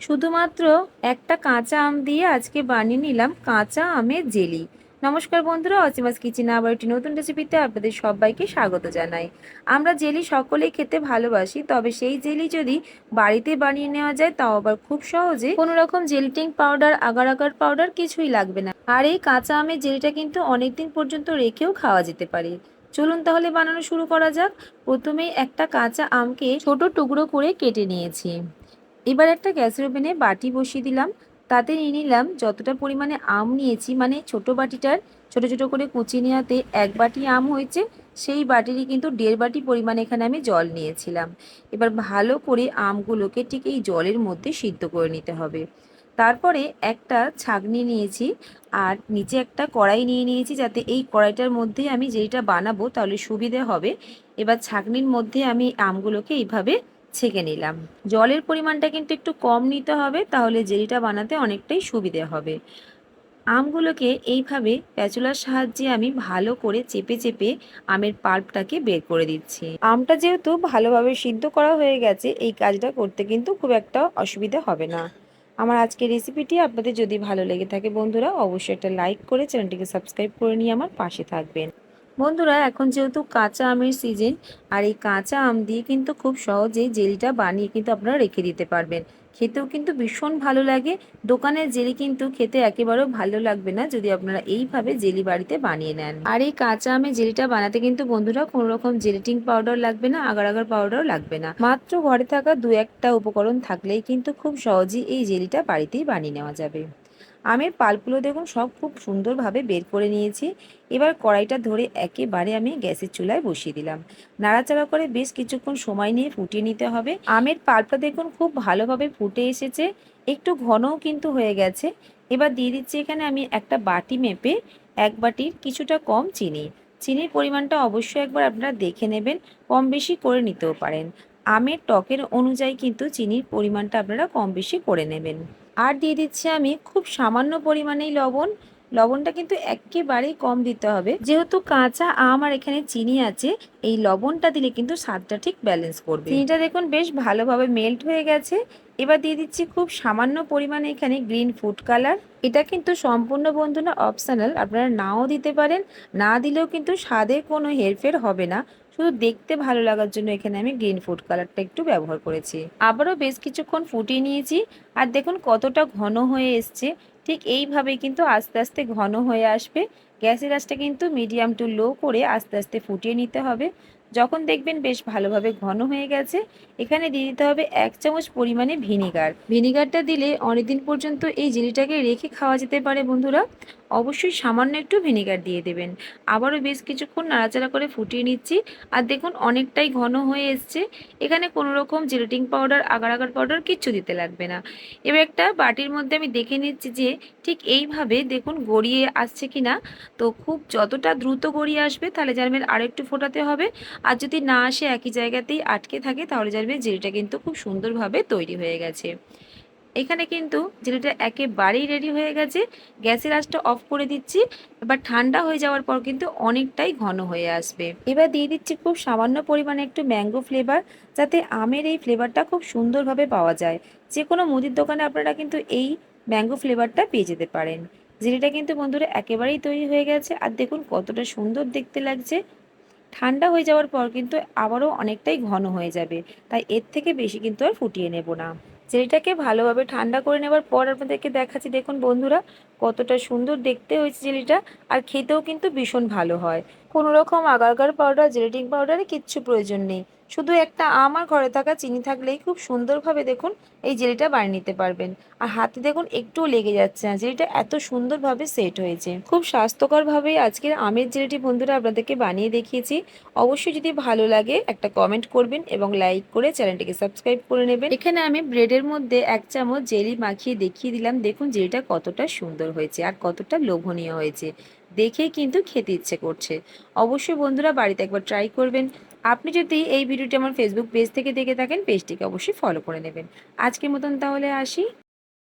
শুধুমাত্র একটা কাঁচা আম দিয়ে আজকে বানিয়ে নিলাম কাঁচা আমের জেলি। নমস্কার বন্ধুরা অসীমাস কিচেনে আবার একটি নতুন রেসিপিতে আপনাদের সবাইকে স্বাগত জানাই। আমরা জেলি সকলেই খেতে ভালোবাসি, তবে সেই জেলি যদি বাড়িতে বানিয়ে নেওয়া যায়, তাও আবার খুব সহজে কোনো রকম gelatin powder agar agar powder কিছুই লাগবে না। আর এই কাঁচা আমের জেলিটা কিন্তু অনেকদিন পর্যন্ত রেখেও খাওয়া যেতে পারে। চলুন তাহলে বানানো শুরু করা যাক। প্রথমেই একটা কাঁচা আমকে ছোট টুকরো করে কেটে নিয়েছি। এবার একটা গ্যাসের ওভেনে বাটি বসিয়ে দিলাম। তাতে নিয়ে নিলাম যতটা পরিমাণে আম নিয়েছি মানে ছোট বাটিটার, ছোট ছোট করে কুচি নেওয়াতে এক বাটি আম হয়েছে, সেই বাটিরই কিন্তু দেড় বাটি পরিমাণে এখানে আমি জল নিয়েছিলাম। এবার ভালো করে আমগুলোকে ঠিক এই জলের মধ্যে সিদ্ধ করে নিতে হবে। তারপরে একটা ছাগনি নিয়েছি আর নিচে একটা কড়াই নিয়ে নিয়েছি যাতে এই কড়াইটার মধ্যে আমি যেইটা বানাবো তাহলে সুবিধে হবে। এবার ছাগনির মধ্যে আমি আমগুলোকে এইভাবে ছেঁকে নিলাম। জলের পরিমাণটা কিন্তু একটু কম নিতে হবে, তাহলে জেলিটা বানাতে অনেকটাই সুবিধে হবে। আমগুলোকে এইভাবে প্যাচুলার সাহায্যে আমি ভালো করে চেপে চেপে আমের পাল্পটাকে বের করে দিচ্ছি। আমটা যেহেতু ভালোভাবে সিদ্ধ করা হয়ে গেছে, এই কাজটা করতে কিন্তু খুব একটা অসুবিধা হবে না। আমার আজকের রেসিপিটি আপনাদের যদি ভালো লেগে থাকে বন্ধুরা, অবশ্যই একটা লাইক করে চ্যানেলটিকে সাবস্ক্রাইব করে নিয়ে আমার পাশে থাকবেন। বন্ধুরা, এখন যেহেতু কাঁচা আমের সিজন আর এই কাঁচা আম দিয়ে কিন্তু খুব সহজেই জেলিটা বানিয়ে কিন্তু আপনারা রেখে দিতে পারবেন। খেতেও কিন্তু ভীষণ ভালো লাগে। দোকানের জেলি কিন্তু খেতে একেবারেও ভালো লাগবে না যদি আপনারা এইভাবে জেলি বাড়িতে বানিয়ে নেন। আর এই কাঁচা আমের জেলিটা বানাতে কিন্তু বন্ধুরা কোনো রকম জেলিটিং পাউডার লাগবে না আগার আগার পাউডারও লাগবে না। মাত্র ঘরে থাকা দু একটা উপকরণ থাকলেই কিন্তু খুব সহজেই এই জেলিটা বাড়িতেই বানিয়ে নেওয়া যাবে। আমের পালগুলো দেখুন, সব খুব সুন্দরভাবে বের করে নিয়েছি। এবার কড়াইটা ধরে একেবারে আমি গ্যাসের চুলায় বসিয়ে দিলাম। নাড়াচাড়া করে বেশ কিছুক্ষণ সময় নিয়ে ফুটিয়ে নিতে হবে। আমের পাল্পটা দেখুন, খুব ভালোভাবে ফুটে এসেছে। একটু ঘনও কিন্তু হয়ে গেছে। এবার দিয়ে দিচ্ছি এখানে আমি একটা বাটি মেপে এক বাটির কিছুটা কম চিনি। চিনির পরিমাণটা অবশ্যই একবার আপনারা দেখে নেবেন কম বেশি করে নিতেও পারেন। আমের টকের অনুযায়ী কিন্তু চিনির পরিমাণটা আপনারা কম বেশি করে নেবেন। আর দিয়ে দিচ্ছি আমি খুব সামান্য পরিমাণেই লবণ। লবণটা কিন্তু একেবারেই কম দিতে হবে। যেহেতু কাঁচা আম আর এখানে চিনি আছে, এই লবণটা দিলে কিন্তু স্বাদটা ঠিক ব্যালেন্স করবে। চিনিটা দেখুন বেশ ভালোভাবে মেল্ট হয়ে গেছে। এবার দিয়ে দিচ্ছি খুব সামান্য পরিমাণে এখানে গ্রিন ফুড কালার এটা কিন্তু সম্পূর্ণ বন্ধুরা অপশনাল আপনারা নাও দিতে পারেন। না দিলেও কিন্তু স্বাদে কোনো হেরফের হবে না। শুধু দেখতে ভালো লাগার জন্য এখানে আমি গ্রিন ফুড কালারটা একটু ব্যবহার করেছি। আবারও বেশ কিছুক্ষণ ফুটিয়ে নিয়েছি। আর দেখুন কতটা ঘন হয়ে এসছে। ঠিক এইভাবেই কিন্তু আস্তে আস্তে ঘন হয়ে আসবে। গ্যাসের আঁচটা কিন্তু মিডিয়াম টু লো করে আস্তে আস্তে ফুটিয়ে নিতে হবে। যখন দেখবেন বেশ ভালোভাবে ঘন হয়ে গেছে, এখানে দিয়ে দিতে হবে এক চামচ পরিমাণে ভিনিগার। ভিনিগারটা দিলে অনেকদিন পর্যন্ত এই জেলিটাকে রেখে খাওয়া যেতে পারে বন্ধুরা। অবশ্যই সামান্য একটু ভিনিগার দিয়ে দেবেন। আবারও বেশ কিছুক্ষণ নাড়াচাড়া করে ফুটিয়ে নিচ্ছি। আর দেখুন অনেকটাই ঘন হয়ে এসছে। এখানে কোনো রকম gelatin powder, agar agar powder কিচ্ছু দিতে লাগবে না। এবার একটা বাটির মধ্যে আমি দেখে নিচ্ছি যে, ঠিক এইভাবে দেখুন গড়িয়ে আসছে কি না তো খুব যতটা দ্রুত গড়িয়ে আসবে তাহলে জানবেন আরেকটু ফোটাতে হবে। আর যদি না আসে একই জায়গাতেই আটকে থাকে, তাহলে জানবে জেলিটা কিন্তু খুব সুন্দরভাবে তৈরি হয়ে গেছে। এখানে কিন্তু জেলিটা একেবারেই রেডি হয়ে গেছে। গ্যাসের আঁচটা অফ করে দিচ্ছি। এবার ঠান্ডা হয়ে যাওয়ার পর কিন্তু অনেকটাই ঘন হয়ে আসবে। এবার দিয়ে দিচ্ছি খুব সামান্য পরিমাণে একটু ম্যাঙ্গো ফ্লেভার যাতে আমের এই ফ্লেভারটা খুব সুন্দরভাবে পাওয়া যায়। যে কোনো মুদির দোকানে আপনারা কিন্তু এই ম্যাঙ্গো ফ্লেভারটা পেয়ে যেতে পারেন। জেলিটা কিন্তু বন্ধুরা একেবারেই তৈরি হয়ে গেছে। আর দেখুন কতটা সুন্দর দেখতে লাগছে। ঠান্ডা হয়ে যাওয়ার পর কিন্তু আবারও অনেকটাই ঘন হয়ে যাবে। তাই এর থেকে বেশি কিন্তু আর ফুটিয়ে নেব না। জেলিটাকে ভালোভাবে ঠান্ডা করে নেবার পর আপনাদেরকে দেখাচ্ছি, দেখুন বন্ধুরা, কতটা সুন্দর দেখতে হয়েছে জেলিটা আর খেতেও কিন্তু ভীষণ ভালো হয়। কোনো রকম আগারগার পাউডার জেলেটিং পাউডারে কিচ্ছু প্রয়োজন নেই। শুধু একটা আমার ঘরে থাকা চিনি থাকলেই খুব সুন্দরভাবে দেখুন এই জেলিটা বানিয়ে নিতে পারবেন। আর হাতে দেখুন একটুও লেগে যাচ্ছে না, জেলিটা এত সুন্দরভাবে সেট হয়েছে। খুব স্বাস্থ্যকরভাবেই আজকের আমের জেলিটি বন্ধুরা আপনাদেরকে বানিয়ে দেখিয়েছি। অবশ্যই যদি ভালো লাগে একটা কমেন্ট করবেন এবং লাইক করে চ্যানেলটিকে সাবস্ক্রাইব করে নেবেন। এখানে আমি ব্রেডের মধ্যে এক চামচ জেলি মাখিয়ে দেখিয়ে দিলাম, দেখুন জেলিটা কতটা সুন্দর হয়েছে আর কতটা লোভনীয় হয়েছে। দেখেই কিন্তু খেতে ইচ্ছে করছে। অবশ্যই বন্ধুরা বাড়িতে একবার ট্রাই করবেন। আপনি যদি এই ভিডিওটি আমার ফেসবুক পেজ থেকে দেখে থাকেন পেজটিকে অবশ্যই ফলো করে নেবেন। আজকের মতন তাহলে আসি।